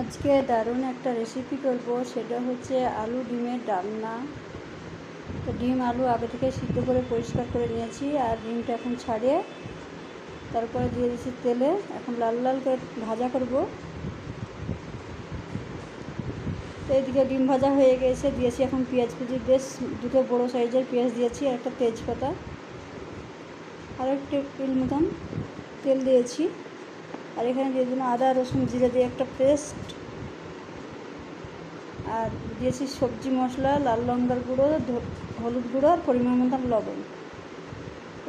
আজকে দারুণ একটা রেসিপি করব, সেটা হচ্ছে আলু ডিমের ডালনা। তো ডিম, আলু আগে থেকে সিদ্ধ করে পরিষ্কার করে নিয়েছি, আর ডিমটা এখন ছাড়িয়ে তারপরে দিয়ে দিচ্ছি তেলে। এখন লাল লাল করে ভাজা করব। তো এইদিকে ডিম ভাজা হয়ে গেছে, দিয়েছি এখন পেঁয়াজ কুচি। বেশ দুটো বড়ো সাইজের পেঁয়াজ দিয়েছি, আর একটা তেজপাতা। আর একটু মতন তেল দিয়েছি। আর এখানে দিয়ে দিলাম আদা, রসুন, জিরে দিয়ে একটা পেস্ট। আর দিয়েছি সবজি মশলা, লাল লঙ্কার গুঁড়ো হলুদ গুঁড়ো আর পরিমাণ মতন লবণ।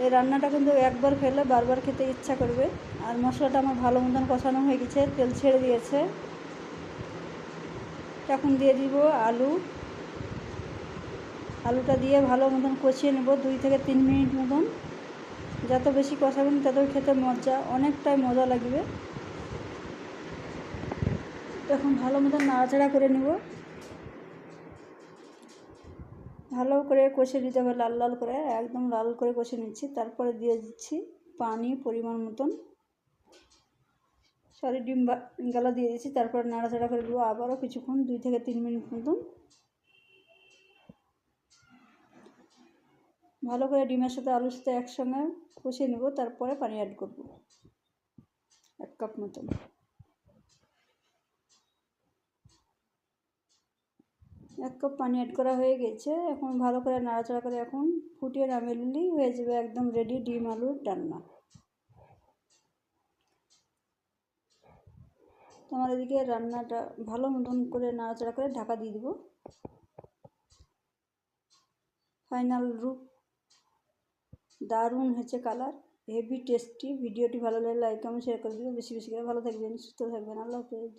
এই রান্নাটা কিন্তু একবার খেলে বারবার খেতে ইচ্ছা করবে। আর মশলাটা আমার ভালো মতন কষানো হয়ে গেছে, তেল ছেড়ে দিয়েছে। এখন দিয়ে দিব আলু। আলুটা দিয়ে ভালো মতন কষিয়ে নেব, দুই থেকে তিন মিনিট মতন। যত বেশি কষাবেন তত খেতে মজা, অনেকটাই মজা লাগবে। এখন ভালো মতন নাড়াচাড়া করে নেব। ভালো করে কষে নিতে হবে, লাল লাল করে, একদম লাল করে কষে নিচ্ছি। তারপরে দিয়ে দিচ্ছি পানি পরিমাণ মতন। সরি, ডিম গালা দিয়ে দিচ্ছি, তারপরে নাড়াচাড়া করে দেবো আবারও কিছুক্ষণ, দুই থেকে তিন মিনিট মতন। ভালো করে ডিমের সাথে আলুর সাথে একসঙ্গে কষিয়ে নেব, তারপরে পানি অ্যাড করব। এক কাপ মতন। এক কাপ পানি অ্যাড করা হয়ে গেছে। এখন ভালো করে নাড়াচাড়া করে এখন ফুটিয়ে নামিয়ে নিলেই হয়ে যাবে একদম রেডি ডিম আলুর রান্না তোমার এদিকে রান্নাটা ভালো মতন করে নাড়াচাড়া করে ঢাকা দিয়ে দেবো। ফাইনাল রূপ দারুণ হয়েছে কালার হেভি টেস্টি ভিডিওটি ভালো লাগলে লাইক কমেন্ট শেয়ার করে দিও। বেশি বেশি করে ভালো থাকবেন, সুস্থ থাকবেন। আল্লাহ হাফেজ।